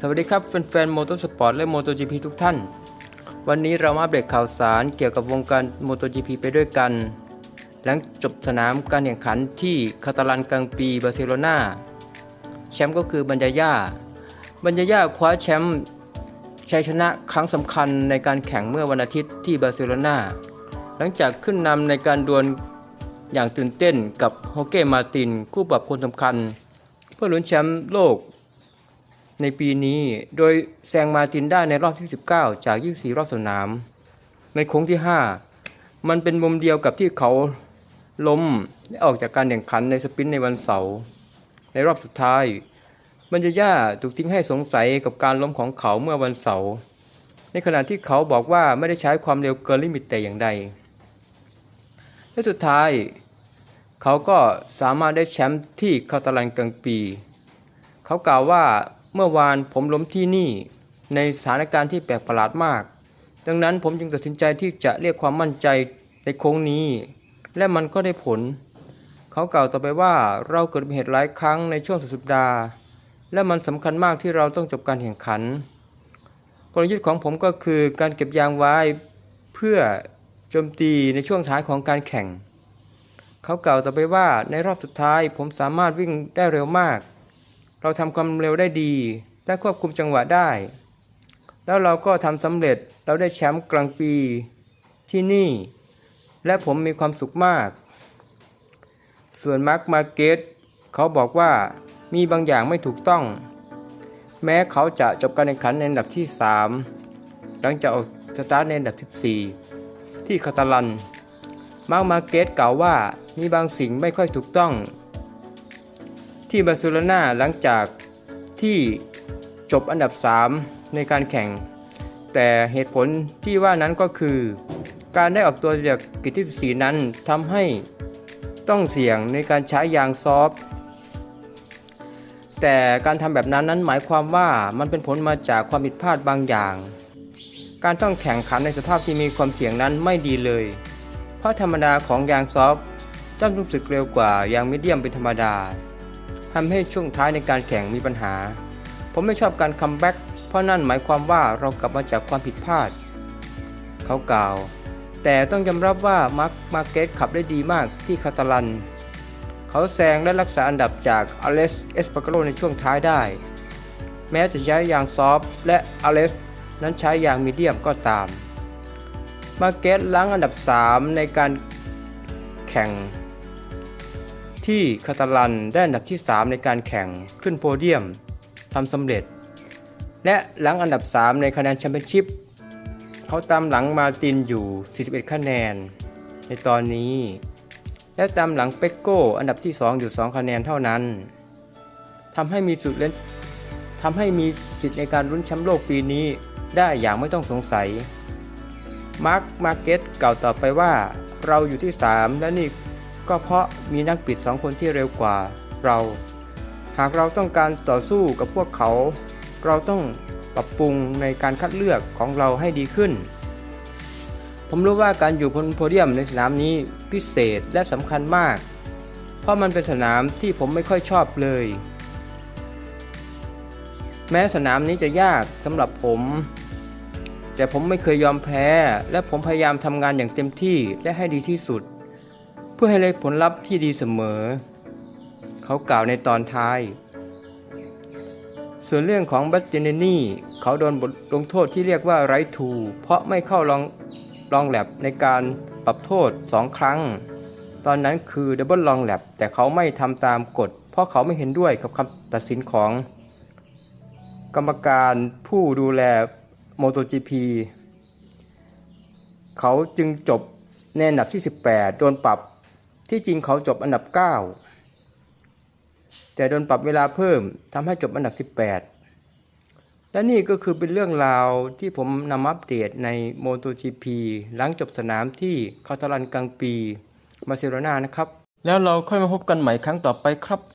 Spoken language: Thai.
สวัสดีครับแฟนๆ m o t o s p o r t และ MotoGP ทุกท่าน วันนี้เรามาอัปเดตข่าวสารเกี่ยวกับวงการ MotoGP ไปด้วยกัน หลังจบสนามการแข่งขันที่คาตาลันกลางปีบาร์เซโลนาแชมป์ก็คือบัญญาย่าบัญญาย่าคว้าแชมป์ชัยชนะครั้งสำคัญในการแข่งเมื่อวันอาทิตย์ที่บาร์เซโลนาหลังจากขึ้นนำในการดวลอย่างตื่นเต้นกับโฮเก้มาร์ตินคู่ปรับคนสำคัญ เพื่อลุ้นแชมป์โลก ในปีนี้โดยแซงมาตินได้ในรอบที่ 19 จาก 24 รอบสนาม ในโค้งที่ 5 มันเป็นมุมเดียวกับที่เขาล้มและออกจากการแข่งขันในสปรินต์ในวันเสาร์ในรอบสุดท้ายบัญญาย่าถูกทิ้งให้สงสัยกับการล้มของเขาเมื่อวันเสาร์ในขณะที่เขาบอกว่าไม่ได้ใช้ความเร็วเกินลิมิตแต่อย่างใด และสุดท้าย เขาก็สามารถได้แชมป์ที่คาตาลันกลางปี เขากล่าวว่า เมื่อวานผมล้มที่นี่ในสถานการณ์ที่แปลกประหลาดมาก ดังนั้นผมจึงตัดสินใจที่จะเรียกความมั่นใจในโค้งนี้ และมันก็ได้ผล เขากล่าวต่อไปว่าเราเกิดเหตุหลายครั้งในช่วงสุดสัปดาห์ และมันสำคัญมากที่เราต้องจบการแข่งขัน กลยุทธ์ของผมก็คือการเก็บยางไว้เพื่อโจมตีในช่วงท้ายของการแข่ง เขากล่าวต่อไปว่าในรอบสุดท้ายผมสามารถวิ่งได้เร็วมาก เราทำความเร็วได้ดี และควบคุมจังหวะได้ แล้วเราก็ทำสำเร็จเราได้แชมป์กลางปีที่นี่ และผมมีความสุขมาก ส่วนมาร์คมาเกตเขาบอกว่ามีบางอย่างไม่ถูกต้อง แม้เขาจะจบการแข่งขันในอันดับที่ 3 หลังจากออกสตาร์ทในอันดับ 14 ที่คาตาลัน มาร์คมาเกตกล่าวว่ามีบางสิ่งไม่ค่อยถูกต้อง ที่บาร์เซโลนาหลังจากที่จบอันดับ 3 ในการแข่ง แต่เหตุผลที่ว่านั้นก็คือ การได้ออกตัวจากกิจที่14นั้นทำให้ต้องเสี่ยงในการใช้ยางซอฟต์แต่การทำแบบนั้นนั้นหมายความว่ามันเป็นผลมาจากความผิดพลาดบางอย่าง การต้องแข่งขันในสภาพที่มีความเสี่ยงนั้นไม่ดีเลย เพราะธรรมดาของยางซอฟต์ย่อมรู้สึกเร็วกว่ายางมีเดียมเป็นธรรมดา ทำให้ช่วงท้ายในการแข่งมีปัญหา ผมไม่ชอบการคัมแบ็กเพราะนั่นหมายความว่าเรากลับมาจากความผิดพลาด เขากล่าว แต่ต้องยอมรับว่ามาร์คมาเกตขับได้ดีมากที่คาตาลัน เขาแซงและรักษาอันดับจากอเลสเอสปาโกโลในช่วงท้ายได้ แม้จะใช้ยางซอฟและอเลสนั้นใช้ยางมีเดียมก็ตาม มาเกตล้างอันดับ 3 ในการแข่ง ที่คาตาลันได้อันดับที่ 3 ในการแข่งขึ้นโพเดียมทำสำเร็จ และหลังอันดับ 3 ในคะแนนแชมเปี้ยนชิพเขาตามหลังมาตินอยู่ 41 คะแนน ในตอนนี้ และตามหลังเปกโก้อันดับที่ 2 อยู่ 2 คะแนนเท่านั้นทำให้มีสุดเล่นทำให้มีสิทธิ์ในการลุ้นแชมป์โลกปีนี้ได้อย่างไม่ต้องสงสัย มาร์ค มาเก็ตกล่าวต่อไปว่า เราอยู่ที่ 3 และนี่ ก็เพราะมีนักปิด2คนที่เร็วกว่าเรา หากเราต้องการต่อสู้กับพวกเขา เราต้องปรับปรุงในการคัดเลือกของเราให้ดีขึ้น ผมรู้ว่าการอยู่บนโพเดียมในสนามนี้พิเศษและสำคัญมาก เพราะมันเป็นสนามที่ผมไม่ค่อยชอบเลย แม้สนามนี้จะยากสำหรับผม แต่ผมไม่เคยยอมแพ้ และผมพยายามทำงานอย่างเต็มที่และให้ดีที่สุด เพื่อให้ได้ผลลัพธ์ที่ดีเสมอ เขากล่าวในตอนท้าย ส่วนเรื่องของบัตเจเนนี่เขาโดนบทลงโทษที่เรียกว่าไรทู เพราะไม่เข้าลองลองแลบในการปรับโทษ2ครั้ง ตอนนั้นคือดับเบิลลองแลบแต่เขาไม่ทำตามกฎ เพราะเขาไม่เห็นด้วยกับคำตัดสินของ กรรมการผู้ดูแล MotoGP เขาจึงจบในอันดับที่ 18 โดนปรับ ที่จริงเขาจบอันดับ 9 แต่โดนปรับเวลาเพิ่มทำให้จบอันดับ 18 และนี่ก็คือเป็นเรื่องราวที่ผมนำมาอัปเดตใน MotoGP หลังจบสนามที่คาตาลันกลางปี มาเซโรนานะครับ แล้วเราค่อยมาพบกันใหม่ครั้งต่อไปครับ